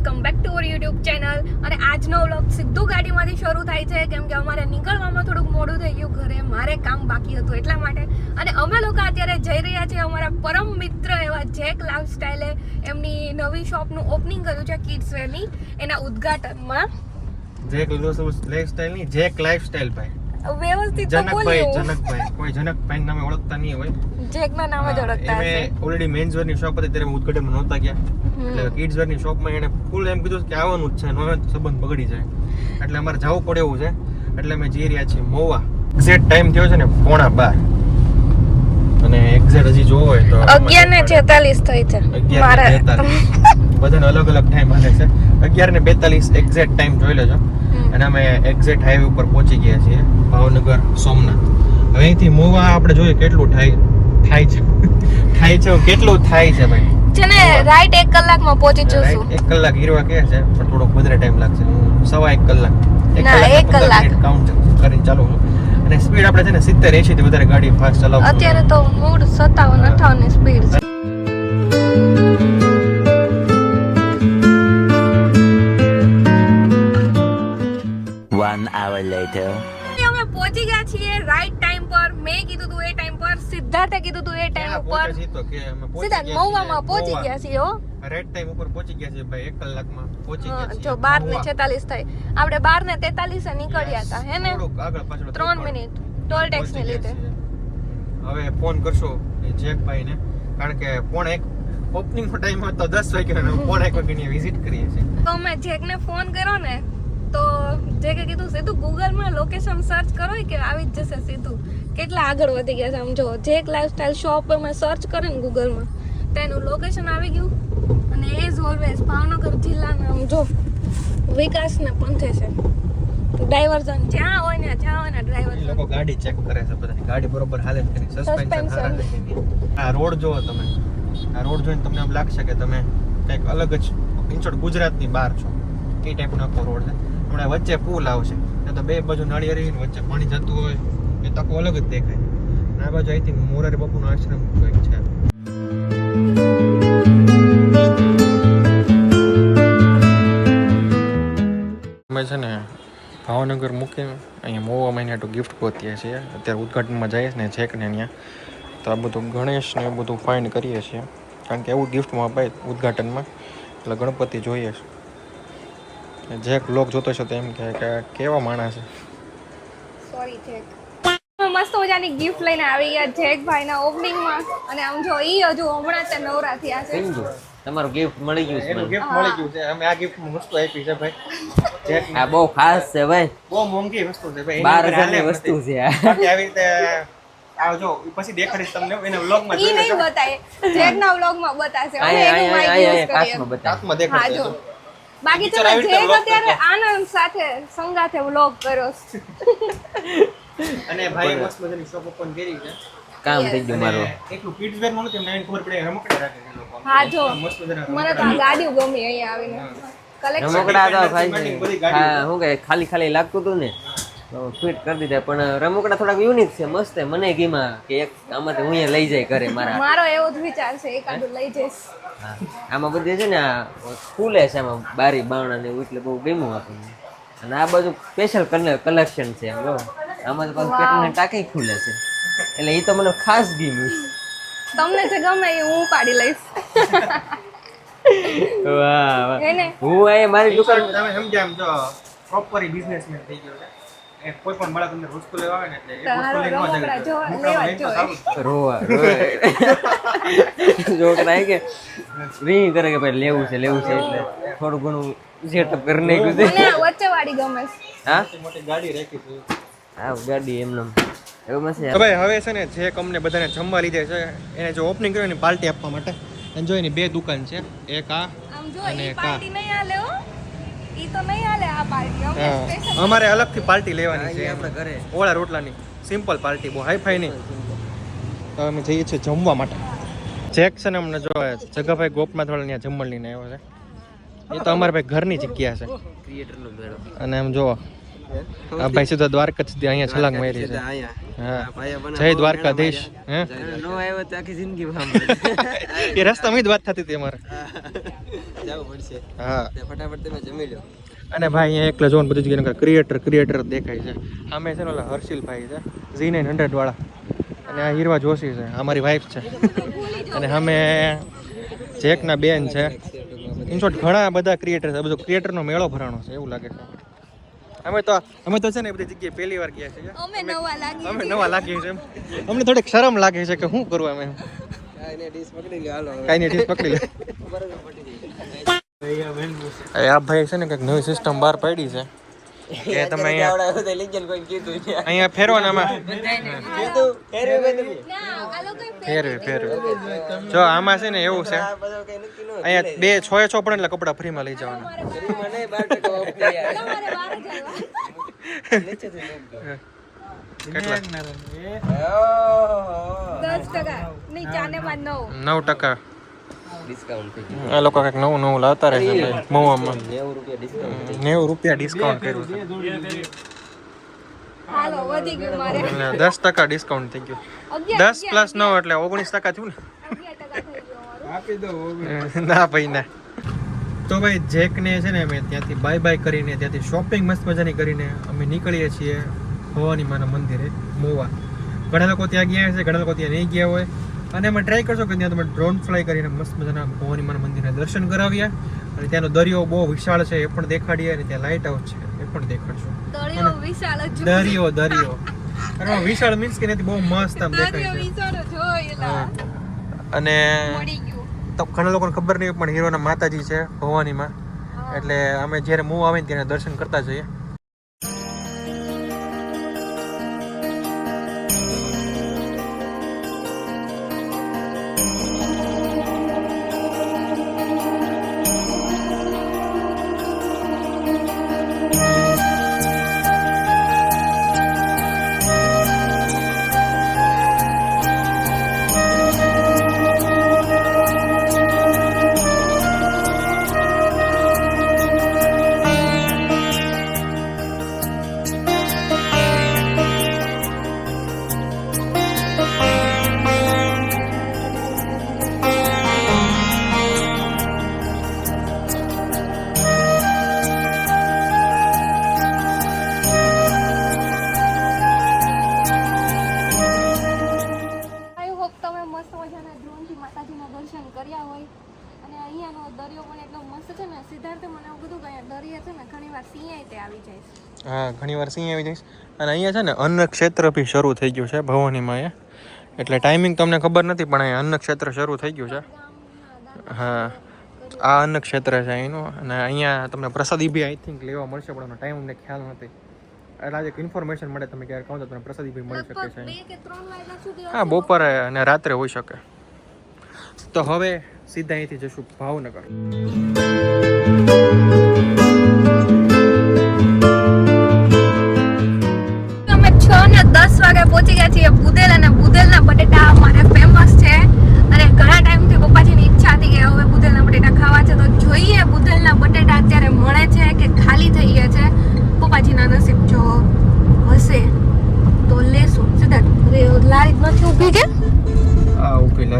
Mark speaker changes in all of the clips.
Speaker 1: Welcome back to our YouTube channel અને આજનો vlog સીધું ગાડીમાંથી શરૂ થાય છે. કેમ કે અમારે નીકળવામાં થોડુંક મોડું થઈ ગયું. ઘરે મારે કામ બાકી હતું એટલા માટે. અને અમે લોકો અત્યારે જઈ રહ્યા છીએ અમારા પરમ મિત્ર એવા જેક લાઈફ સ્ટાઇલે એમની નવી શોપનું ઓપનિંગ કર્યું છે કિડ્સ વેરની એના ઉદ્ઘાટનમાં
Speaker 2: જેક લાઈફસ્ટાઈલની, જેક લાઈફસ્ટાઈલ ભાઈ.
Speaker 1: વ્યવસ્થિત
Speaker 2: જનકભાઈ જનકભાઈ. કોઈ જનકભાઈ નામે ઓળખતા નહીં હોય.
Speaker 1: જેકના નામે જ ઓળખતા હશે.
Speaker 2: ઓલરેડી મેન્સ વેરની શોપ હતી ત્યારે ઉદઘાટનમાં નહોતા ગયા. એટલે કિડ્સ વેરની શોપમાં એને ફૂલ એમ કીધું કે આવવાનું જ છે નો સંબંધ બગડી જાય. એટલે અમારે જવું પડે એવું છે. એટલે અમે જઈ રહ્યા છીએ મોવા. એક્ઝેક્ટ ટાઈમ થયો છે ને પોણા બાર. અને એક્ઝેક્ટ હજી જોવો હોય તો
Speaker 1: અગિયાર ને છેતાલીસ થઈ છે. મારે
Speaker 2: બધાનો અલગ અલગ ટાઈમ હાલે છે. અગિયાર ને બેતાલીસ એક્ઝેક્ટ ટાઈમ જોઈ લેજો. અને અમે એક્ઝેક્ટ હાઈવે ઉપર પહોંચી ગયા છીએ ભાવનગર સોમનાથ. હવે અહીંથી મોવા આપણે જોઈએ કેટલું થાય થાય છે. થાય છે કેટલું થાય છે ભાઈ?
Speaker 1: છે ને રાઈટ એક કલાકમાં પહોંચી જશું?
Speaker 2: એક કલાક હીરવા કહે છે પણ થોડોક વધારે ટાઈમ લાગશે. સવા એક કલાક.
Speaker 1: ના, એક કલાક.
Speaker 2: કાઉન્ટ કરીને ચાલુ અને સ્પીડ આપણે છે ને સિત્તેર એસી થી વધારે ગાડી ફાસ્ટ ચલાવો
Speaker 1: અત્યારે તો મૂળ સત્તાવન અઠાવનની સ્પીડ છે. કીધું તું એ ટાઈમ પર સિદ્ધાર્થે કીધું તું એ ટાઈમ ઉપર.
Speaker 2: છીએ
Speaker 1: મહુવામાં પહોંચી ગયા છીએ હો.
Speaker 2: રેડ ટાઈમ ઉપર પહોંચી ગયા છે ભાઈ એક કલાકમાં પહોંચી ગયા છીએ
Speaker 1: જો બાર ને
Speaker 2: મહુવા.
Speaker 1: છેતાલીસ થઈ. આપણે બાર ને તેતાલીસ નીકળ્યા હતા હે ને?
Speaker 2: આગળ પાછળ
Speaker 1: ત્રણ મિનિટ. ટોલ ટેક્સ ને લીધે.
Speaker 2: હવે ફોન કરશો જેકભાઈ ને કારણ કે પોણે એક ઓપનિંગ નો ટાઈમ હતો દસ વાગ્યાનો પોણે એક વાગ્યાની વિઝિટ કરીએ છીએ.
Speaker 1: તો મેં જેકને ફોન કર્યો ને તો જે કે કીધું સીધું ગૂગલમાં લોકેશન સર્ચ કરો કે આવી જ જશે સીધું. કેટલા આગળ વધી ગયા છે આમ જો જેક લાઈફસ્ટાઈલ શોપ મેં સર્ચ કરે ને ગૂગલમાં તેનું લોકેશન આવી ગયું. અને એઝ ઓલવેઝ ભાવનગર જિલ્લાના આમ જો વિકાસના પંથે છે. ડાયવર્ઝન જ્યાં હોય ને જ્યાં હોય ને ડ્રાઈવર
Speaker 2: લોકો ગાડી ચેક કરે છે બધાની. ગાડી બરોબર હાલે છે સસ્પેન્શન હાલે છે આ રોડ જોવો તમે. આ રોડ જોઈને તમને એમ લાગશે કે તમે કંઈક અલગ જ ઇન્ચોડ ગુજરાતની બહાર છો. એ ટાઈપનો આખો રોડ છે. હમણાં વચ્ચે પુલ આવશે. ત્યાં તો બે બાજુ નાળિયેરી વચ્ચે પાણી જતું હોય, એ તકો અલગ જ દેખાય. અને આ બાજુ અહીંથી મોરારી બાપુનો આશ્રમ કંઈક છે. અમે છે ને ભાવનગર મૂકીને અહીંયા મોવા મહિના તો ગિફ્ટ ગોતીએ છીએ. અત્યારે ઉદઘાટનમાં જઈએ ને છેક ને ત્યાં તો આ બધું ગણેશ ને બધું ફાઇન્ડ કરીએ છીએ. કારણ કે એવું ગિફ્ટમાં અપાય ઉદઘાટનમાં, એટલે ગણપતિ જોઈએ છે. જેક લોક જોતો છે તો એમ કહે કે કેવા માણસ છે.
Speaker 1: સોરી જેક મસ્ત મજાની ગિફ્ટ લઈને આવી ગયા જેક ભાઈના ઓપનિંગમાં અને આમ જો ઈ હજુ હમણાં તે નવરા થયા છે.
Speaker 3: તમારું ગિફ્ટ મળી ગયું છે
Speaker 2: ગિફ્ટ મળી ગયું છે. અમે આ ગિફ્ટ મસ્ત આપી છે ભાઈ. જેક
Speaker 3: આ બહુ ખાસ છે ભાઈ.
Speaker 2: બહુ મોંઘી વસ્તુ છે ભાઈ.
Speaker 3: 12000
Speaker 2: ની
Speaker 3: વસ્તુ છે. આ.
Speaker 2: આવી રીતે આવજો પછી દેખાડીશ તમને એના વ્લોગમાં
Speaker 1: ઈ
Speaker 2: જોઈ
Speaker 1: નહીં બતાય. જેકના વ્લોગમાં બતાશે. અમે એનું માઈક યુઝ કરીએ.
Speaker 3: કાચમાં બતાવો
Speaker 1: બાકી તમે
Speaker 2: vlog
Speaker 1: અત્યારે આનંદ સાથે સંગાથે વ્લોગ કર્યો
Speaker 2: અને ભાઈ મસ્ત મજાની શોપ ઓપન કરી છે.
Speaker 3: કામ થઈ ગયું મારું.
Speaker 2: એટલું કિડ્સ વેરનું નથી એમને ખબર પડે રમકડા રાખે છે લોકો.
Speaker 1: હા જો. મને તો આ ગાડીઓ ગમી અહીંયા આવીને. કલેક્શન
Speaker 3: રમકડા તો
Speaker 2: ભાઈ
Speaker 3: ખાલી હા શું કે ખાલી ખાલી લાગતું હતું ને? ફિટ કરી દીધા. પણ રમકડા થોડાક યુનિક છે મસ્ત છે. મને ગીમાં કે એક આમાંથી હું અહીંયા લઈ જાય ઘરે મારા
Speaker 1: મારો એવો જ વિચાર છે એકાદું લઈ જઈશ.
Speaker 3: હા. આમાં બધી છે ને આ ખુલે છે આમાં બારી બારણા ને એટલે બહુ ગમ્યું આપણને. અને આ બાજુ સ્પેશિયલ કલેક્શન છે એમ જો આમાં તો પાછું પેટર્ન ટાંકી ખુલે છે. એટલે એ તો મને ખાસ ગમ્યું
Speaker 1: તમને જે ગમે એ હું પાડી લઈશ.
Speaker 3: વાહ વાહ.
Speaker 1: હું
Speaker 3: અહીંયા મારી દુકાન
Speaker 2: તમે સમજ્યા એમ જો પ્રોપર બિઝનેસમેન થઈ ગયો છે. કોઈ પણ બાળક અંદર વસ્તુ લેવા આવે ને એટલે એક વસ્તુ લઈને ન જાય
Speaker 1: જ
Speaker 2: લઈને તો સારું જ.
Speaker 3: રોવા રોવા. છોકરા કે રિંગ કરે કે ભાઈ લેવું છે લેવું છે એટલે થોડું ઘણું સેટઅપ કરી નાખ્યું છે.
Speaker 1: મને વચ્ચે વાળી ગમે છે.
Speaker 3: હા?
Speaker 2: મોટી ગાડી રાખી છે.
Speaker 3: આ ગાડી એમને એવું મસ્ત
Speaker 2: તો ભાઈ હવે છે ને જે કંપની બધાને જમવા લીધે છે એને જો ઓપનિંગ કર્યો ને પાર્ટી આપવા માટે. અને જો એની બે દુકાન છે એક આ
Speaker 1: આમ જો
Speaker 2: અને
Speaker 1: ઈ
Speaker 2: કા.
Speaker 1: ઈ તો નહીં હાલે આ પાર્ટી અમે
Speaker 2: હા.
Speaker 1: સ્પેશિયલ
Speaker 2: અમારે અલગથી પાર્ટી લેવાની છે
Speaker 3: આપણે ઘરે.
Speaker 2: ઓળા રોટલાની. સિમ્પલ પાર્ટી બહુ હાઈફાઈ નહીં તો અમે જઈએ છીએ જમવા માટે. જેક છે ને અમને જો જગાભાઈ ગોપનાથ વાળા ત્યાં જમણ લઈને આવ્યો છે. એ તો અમારા ભાઈ ઘરની જગ્યા છે.
Speaker 3: ક્રિએટરનો મેળો.
Speaker 2: અને એમ જો આ ભાઈ સીધા દ્વારકા સુધી અહીંયા છલાંગ મારી છે. હા. જય દ્વારકાધીશ હે?
Speaker 3: નો આવ્યો તો આખી જિંદગી
Speaker 2: એ રસ્તામાં જ વાત થતી હતી અમારે.
Speaker 3: જવું પડશે.
Speaker 2: હા.
Speaker 3: ફટાફટ તમે જમી લો.
Speaker 2: અને ભાઈ અહીંયા એકલા જોવાનું બધું જગ્યાએ ક્રિએટર ક્રિએટર દેખાય છે. આમે છે ને ઓલા હર્ષિલભાઈ છે ઝી નાઇન હંડ્રેડ વાળા અને આ હીરવા જોશી છે અમારી વાઈફ છે. અને અમે જેકના બેન છે. ઇન શોર્ટ ઘણા બધા ક્રિએટર છે. બધું ક્રિએટરનો મેળો ભરાણો છે એવું લાગે છે. અમે તો અમે તો છે ને એ બધી જગ્યાએ પહેલી વાર ગયા છે
Speaker 1: અમે નવા લાગી
Speaker 2: અમે નવા લાગીએ છે અમને થોડીક શરમ લાગે છે કે શું કરવું અમે
Speaker 3: કાંઈ ડીશ પકડી લો હાલો
Speaker 2: કાંઈ નહીં ડીશ પકડી લે. એ આ ભાઈ છે ને કંઈક નવી સિસ્ટમ બહાર પાડી છે. એ તમે અહીંયા અહીંયા ફેરવો ને આમાં.
Speaker 3: કીધું ફેરવી
Speaker 2: ફેરવે ફેરવે જો આમાં છે ને એવું છે.
Speaker 3: આ બધો કઈ નક્કી ન
Speaker 2: અહીંયા બે છ એ છ પણ એટલે કપડા ફ્રીમાં લઈ જવાના.
Speaker 3: બાર ટકા થઈ જાય.
Speaker 1: નવ.
Speaker 2: ટકા.
Speaker 3: ડિસ્કાઉન્ટ થઈ ગયું.
Speaker 2: આ લોકો કંઈક નવું નવું લાવતા રહે છે
Speaker 3: નેવું રૂપિયા ડિસ્કાઉન્ટ
Speaker 2: નેવું રૂપિયા ડિસ્કાઉન્ટ કર્યું છે. દસ ટકા ડિસ્કાઉન્ટ થઈ ગયું. દસ પ્લસ નવ એટલે ઓગણીસ ટકા થયું
Speaker 1: અગિયાર ટકા થઈ ગયું અમારું.
Speaker 3: આપી દો
Speaker 2: ને ના ભાઈ ના. તો ભાઈ જેકને છે ને અમે ત્યાંથી બાય બાય કરીને ત્યાંથી શોપિંગ મસ્ત મજાની કરીને અમે નીકળીએ છીએ ભવાની માના મંદિરે મોવા. ઘણા લોકો ત્યાં ગયા છે ઘણા લોકો ત્યાં નહીં ગયા હોય. અને અમે ટ્રાય કરશો કે ત્યાં તમે ડ્રોન ફ્લાય કરીને મસ્ત મજાના ભવાની માના મંદિરને દર્શન કરાવીએ. અને ત્યાંનો દરિયો બહુ વિશાળ છે એ પણ દેખાડીએ અને ત્યાં લાઇટ હાઉસ છે એ પણ દેખાડશું.
Speaker 1: દરિયો વિશાળ
Speaker 2: દરિયો દરિયો. વિશાળ મીન્સ કે નથી બહુ મસ્ત આમ દેખાય છે. અને તો ઘણા લોકોને ખબર નહીં પણ હીરોના માતાજી છે ભવાનીમાં. એટલે અમે જ્યારે મૂવ આવે ને ત્યારે દર્શન કરતા જઈએ.
Speaker 1: મજાના ડ્રોનથી માતાજીના દર્શન કર્યા હોય અને અહીંયાનો દરિયો પણ એટલો મસ્ત છે ને સિદ્ધાર્થ મને એવું કીધું કે અહીંયા દરિયા છે ને ઘણી વાર સિંહ તે આવી જાય છે.
Speaker 2: હા ઘણી વાર સિંહ આવી જઈશ અને અહીંયા છે ને, અન્ન ક્ષેત્ર બી શરૂ થઈ ગયું છે ભવાનીમાં એ એટલે ટાઈમિંગ તમને ખબર નથી, પણ અહીંયા અન્ન ક્ષેત્ર શરૂ થઈ ગયું છે. હા, આ અન્ન ક્ષેત્ર છે અહીંનું. અને અહીંયા તમને પ્રસાદી બી આઈ થિંક લેવા મળશે, પણ એનો ટાઈમ અમને ખ્યાલ નથી. એટલે આજે ઇન્ફોર્મેશન મળે તમે ક્યારે કહો તો તમને પ્રસાદીભાઈ મળી શકે છે. હા બપોરે અને રાત્રે હોઈ શકે. તો હવે સીધા અહીંથી જશું ભાવનગર.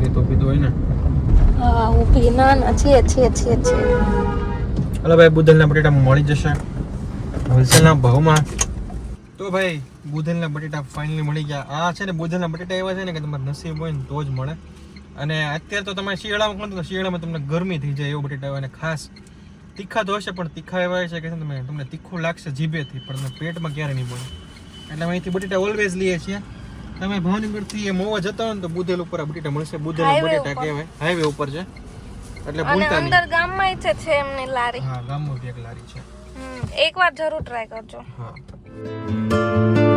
Speaker 2: આ તો પીધું હોય ને.
Speaker 1: હા હું ના ના છે છે છે છે
Speaker 2: હલો ભાઈ બુધલના બટેટા મળી જશે. હોલસેલના ભાવમાં. તો ભાઈ બુધલના બટેટા ફાઇનલી મળી ગયા. આ છે ને બુધલના બટેટા એવા છે ને કે તમારે નસીબ હોય ને તો જ મળે. અને અત્યારે તો તમારે શિયાળામાં તો શિયાળામાં તમને ગરમી થઈ જાય એવો બટેટા અને ખાસ. તીખા તો હશે પણ તીખા એવા છે કે તમે તમને તીખું લાગશે જીભેથી પણ તમે પેટમાં ક્યારે નહીં બોલે એટલે અમે અહીંથી બટેટા ઓલવેઝ લઈએ છીએ. તમે ભાવનગરથી એ મોવા જતા હોય ને તો બુધેલ ઉપર આ બટેટા મળશે.
Speaker 1: બુધેલ
Speaker 2: બટેટા કહેવાય. હાઈવે ઉપર છે. એટલે ભૂલતા નહીં.
Speaker 1: અંદર ગામમાં છે છે એમની લારી.
Speaker 2: હા ગામમાં એક લારી છે.
Speaker 1: એકવાર જરૂર ટ્રાય કરજો.
Speaker 2: હા.